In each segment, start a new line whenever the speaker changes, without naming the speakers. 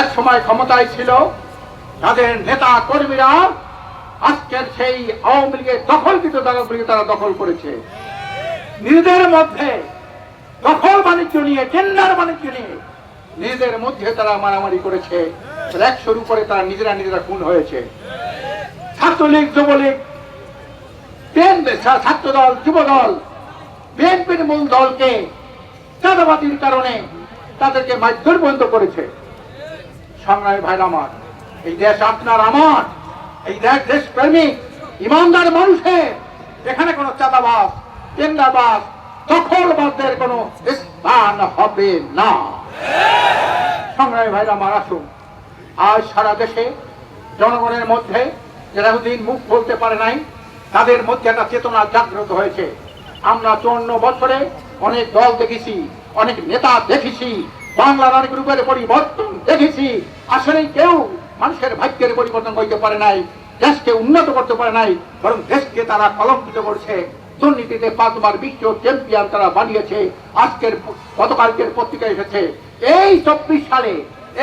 এক সময় ক্ষমতায় ছিল, তাদের নেতা কর্মীরা আজকের সেই আওয়ামী লীগের দখলকৃত দলগুলিকে তারা দখল করেছে। নিজেদের মধ্যে দখল বাণিজ্য নিয়ে, টেন্ডার বাণিজ্য নিয়ে নিজেদের মধ্যে তারা মারামারি করেছে। একশোর উপরে তারা নিজেরা নিজেরা খুন হয়েছে। ছাত্রলীগ, যুবলীগ বিএনপি ছাত্র দল যুব দল বিএনপির মূল দলকে চাঁদাবাতির কারণে তাদেরকে মারধর বন্ধ করেছে। সংগ্রামী ভাইরা আমার। এই দেশ আপনার আমার। এই দেশ দেশপ্রেমিক, ইমানদার মানুষের এখানে কোনো চাঁদাবাস টেন্ডারবাস দখলবাদদের কোনো স্থান হবে না। সংগ্রামী ভাইরা আমার আসুন। আজ সারা দেশে জনগণের মধ্যে যারা দিন মুখ বলতে পারে নাই, তাদের মধ্যে একটা চেতনা জাগ্রত হয়েছে। আমরা চুয়ান্ন বছরে অনেক দল দেখেছি, অনেক নেতা দেখেছি, বাংলার অনেক রূপের পরিবর্তন দেখেছি। আসলে কেউ মানুষের ভাগ্যের পরিবর্তন করতে পারে নাই, দেশকে উন্নত করতে পারে নাই, বরং দেশকে তারা কলঙ্কিত করছে। দুর্নীতিতে পাঁচবার বিশ্ব চ্যাম্পিয়ন তারা বানিয়েছে। আজকের গতকালকের পত্রিকা এসেছে। এই চব্বিশ সালে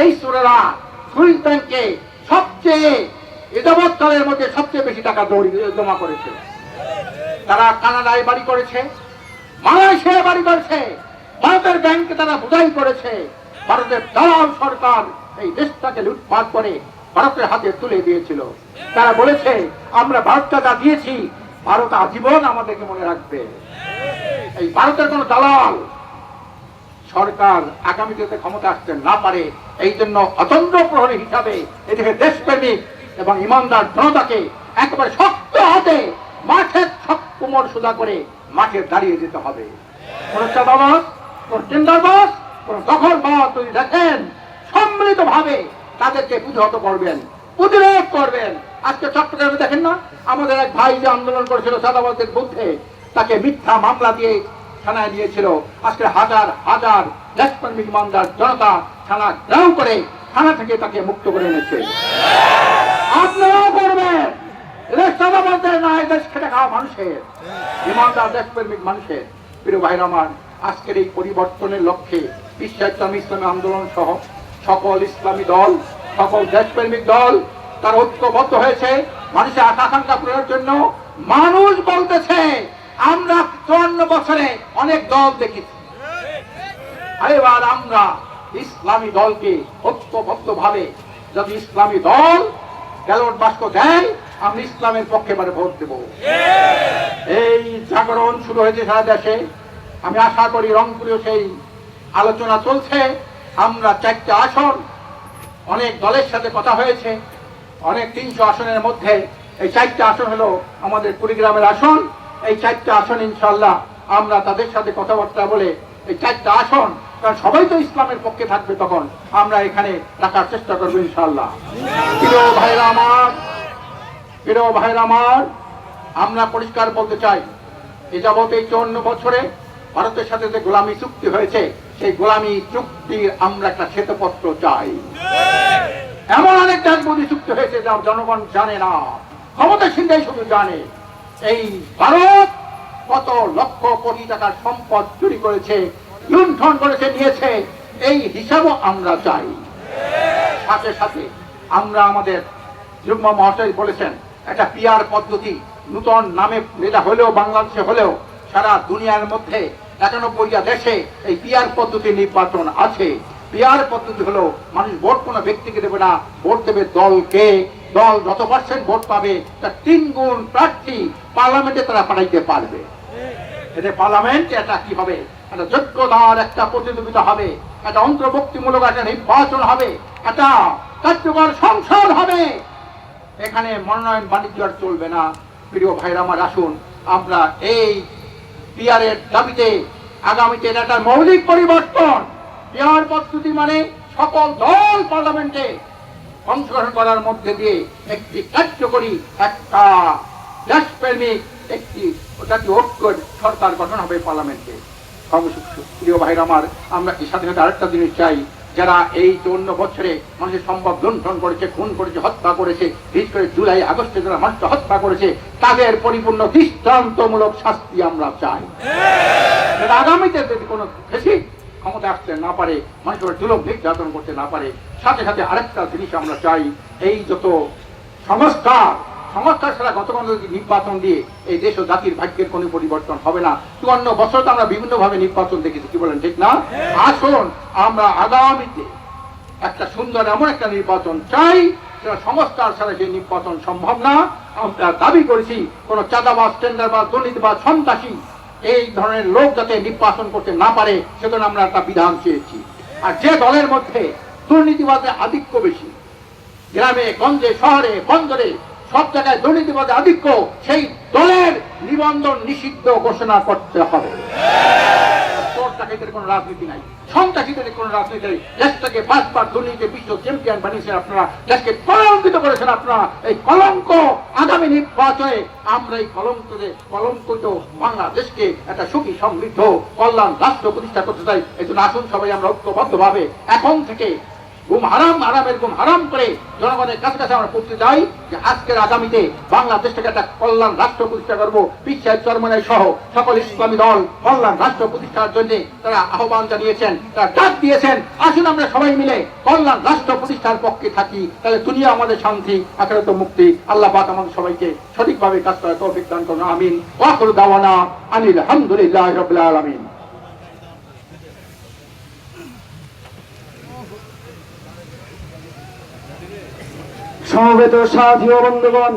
এই সুরেরা ব্যাংকে সবচেয়ে এযাবৎকালের মধ্যে সবচেয়ে বেশি টাকা দৌড়ি, জমা করেছে। তারা কানাডায় বাড়ি করেছে, মালয়েশিয়ায় বাড়ি করেছে, ভারতের ব্যাংকে তারা বোঝাই করেছে, ভারতের দালাল সরকার এই দেশটাকে লুটপাট করে ভারতের হাতে তুলে দিয়েছিল। তারা বলেছে, আমরা ভারতটা যা দিয়েছি, ভারত আজীবন আমাদেরকে মনে রাখবে। এই ভারতের কোন দালাল সরকার আগামীতে যাতে ক্ষমতা আসতে না পারে, এই জন্য অতন্ত্র প্রহরী হিসাবে এদিকে দেশপ্রেমিক এবং ইমানদার জনতাকে একেবারে শক্ত হাতে মাঠে সব কোমর সোজা করে মাঠে দাঁড়িয়ে যেতে হবে। কোন চাঁদাবাস কোন টেন্ডারবাস কোন দখলবাস যদি দেখেন সম্মিলিত ভাবে তাদেরকে প্রতিহত করবেন, প্রতিরোধ করবেন। আজকে চট্টগ্রামে দেখেন না, আমাদের এক ভাই যে আন্দোলন করেছিল চাঁদাবাসের বিরুদ্ধে তাকে মিথ্যা মামলা দিয়ে থানায় দিয়েছিল আজকে হাজার হাজার দেশপ্রেমিক ইমানদার জনতা থানা গ্রাম করে থানা থেকে তাকে মুক্ত করে এনেছে। আপনারাও করবেন। চাঁদাবাসদের না এদেশ খেটে খাওয়া মানুষের। ইমানদার দেশপ্রেমিক মানুষের। প্রিয় ভাইরা আমার, আজকের এই পরিবর্তনের লক্ষ্যে বিশ্ব ইসলামী ইসলামী আন্দোলন সহ সকল ইসলামী দল, সকল দেশপ্রেমিক দল, তার ঐক্যবদ্ধ হয়েছে। মানুষের আশা আকাঙ্ক্ষা পূরণের জন্য মানুষ বলতেছে, আমরা চুয়ান্ন বছরে অনেক দল দেখেছি। এবার আমরা ইসলামী দলকে ঐক্যবদ্ধ ভাবে যদি ইসলামী দল ব্যালট বাক্স দেয় আমি ইসলামের পক্ষে এবারে ভোট দেব। এই জাগরণ শুরু হয়েছে সারা দেশে। আমি আশা করি রংপুরেও সেই আলোচনা চলছে। আমরা চারটে আসন, অনেক দলের সাথে কথা হয়েছে, অনেক তিনশো আসনের মধ্যে এই চারটে আসন হলো আমাদের কুড়িগ্রামের আসন। এই চারটে আসন ইনশাল্লাহ আমরা তাদের সাথে কথাবার্তা বলে এই চারটে আসন, কারণ সবাই তো ইসলামের পক্ষে থাকবে তখন, আমরা এখানে রাখার চেষ্টা করব ইনশাল্লাহ প্রিয় ভাইরা আমার, প্রিয় ভাইরা আমার, আমরা পরিষ্কার বলতে চাই, এ যাবত এই চুয়ান্ন বছরে ভারতের সাথে যে গোলামি চুক্তি হয়েছে, সেই গোলামী চুক্তির আমরা একটা শ্বেতপত্র চাই। এমন অনেক দেশবন্দি চুক্তি হয়েছে যা জনগণ জানে না ক্ষমতাসীনরাই শুধু জানে। এই ভারত কত লক্ষ কোটি টাকার সম্পদ চুরি করেছে, লুণ্ঠন করেছে, নিয়েছে, এই হিসাবও আমরা চাই। সাথে সাথে আমরা আমাদের যুগ্ম মহাশয় বলেছেন, একটা পিয়ার পদ্ধতি নূতন নামে যেটা হলেও, বাংলাদেশে হলেও সারা দুনিয়ার মধ্যে একানব্বইটা দেশে এই পিয়ার পদ্ধতি নির্বাচন আছে। পিয়ার পদ্ধতি হলো মানুষ ভোট কোনো ব্যক্তিকে দেবে না, ভোট দেবে দলকে। দল যত পার্সেন্ট ভোট পাবে, তার তিন গুণ প্রার্থী পার্লামেন্টে তারা পাঠাইতে পারবে। এতে পার্লামেন্ট এটা কি হবে? একটা যোগ্যতার একটা প্রতিযোগিতা হবে, একটা অন্তর্ভুক্তিমূলক একটা নির্বাচন হবে, একটা কার্যকর সংসদ হবে। এখানে মনোনয়ন বাণিজ্য আর চলবে না। প্রিয় ভাইরা আমার আসুন, আমরা এই পিয়ারের দাবিতে আগামীতে একটা মৌলিক পরিবর্তন। পিয়ার প্রস্তুতি মানে সকল দল পার্লামেন্টে অংশগ্রহণ করার মধ্যে দিয়ে একটি কার্যকরী, একটা দেশপ্রেমিক, একটি জাতীয় ঐক্য সরকার গঠন হবে পার্লামেন্টে। সর্বশেষ প্রিয় ভাইরা আমার, আমরা এই সাথে সাথে আরেকটা জিনিস চাই যারা এই চৌন্ন বছরে মানুষের সম্ভব লুণ্ঠন করেছে, খুন করেছে, হত্যা করেছে, বিশেষ করে জুলাই আগস্টে যারা মানুষকে হত্যা করেছে, তাদের পরিপূর্ণ দৃষ্টান্তমূলক শাস্তি আমরা চাই। আগামীতে যদি কোনো বেশি ক্ষমতা আসতে না পারে, মানুষের জুলুম নির্যাতন করতে না পারে, সাথে সাথে আরেকটা জিনিস আমরা চাই, এই যত সংস্কার সংস্কার ছাড়া যদি নির্বাচন দিয়ে এই দেশ ও জাতির ভাগ্যের কোনো পরিবর্তন হবে না। চুয়ান্ন বছর তো আমরা বিভিন্নভাবে নির্বাচন দেখেছি, কি বলেন ঠিক না? আসুন, আমরা আগামীতে একটা সুন্দর এমন একটা নির্বাচন চাই সেটা সংস্কার ছাড়া সেই নির্বাচন সম্ভব না। আমরা দাবি করেছি, কোন চাঁদাবাজ, টেন্ডারবাজ, দুর্নীতিবাজ, সন্ত্রাসী, এই ধরনের লোক যাতে নির্বাচন করতে না পারে, সেজন্য আমরা একটা বিধান চেয়েছি। আর যে দলের মধ্যে দুর্নীতিবাদের আধিক্য বেশি, গ্রামে, গঞ্জে, শহরে, বন্দরে সব জায়গায় দুর্নীতিবাদের আধিক্য, সেই দলের নিবন্ধন নিষিদ্ধ ঘোষণা করতে হবে। কলঙ্কিত আপনারা। এই কলঙ্ক আগামী আমরা এই বাংলাদেশকে একটা সুখী, সমৃদ্ধ, কল্যাণ, রাষ্ট্র প্রতিষ্ঠা করতে চাই। এই আসুন সবাই, আমরা ঐক্যবদ্ধভাবে এখন থেকে গুম হারাম আরামের গুম হারাম করে জনগণের কাছে কাছে আমরা করতে চাই যে আজকের আগামীতে বাংলাদেশটাকে একটা কল্যাণ রাষ্ট্র প্রতিষ্ঠা করব। বিশ্বের চরমনাই সহ সকল ইসলামী দল কল্যাণ রাষ্ট্র প্রতিষ্ঠার জন্য তারা আহ্বান জানিয়েছেন, তারা ডাক দিয়েছেন। আসুন আমরা সবাই মিলে কল্যাণ রাষ্ট্র প্রতিষ্ঠার পক্ষে থাকি। তাহলে দুনিয়া আমাদের শান্তি, আখেরাত মুক্তি। আল্লাহ পাক আমাদের সবাইকে সঠিকভাবে কাজ করার তৌফিক দান করুন। আমিন। ওয়াকুর দাওয়ানা আনিল আলহামদুলিল্লাহ রাব্বিল আলামিন।
সমবেত সাথী ও বন্ধুগণ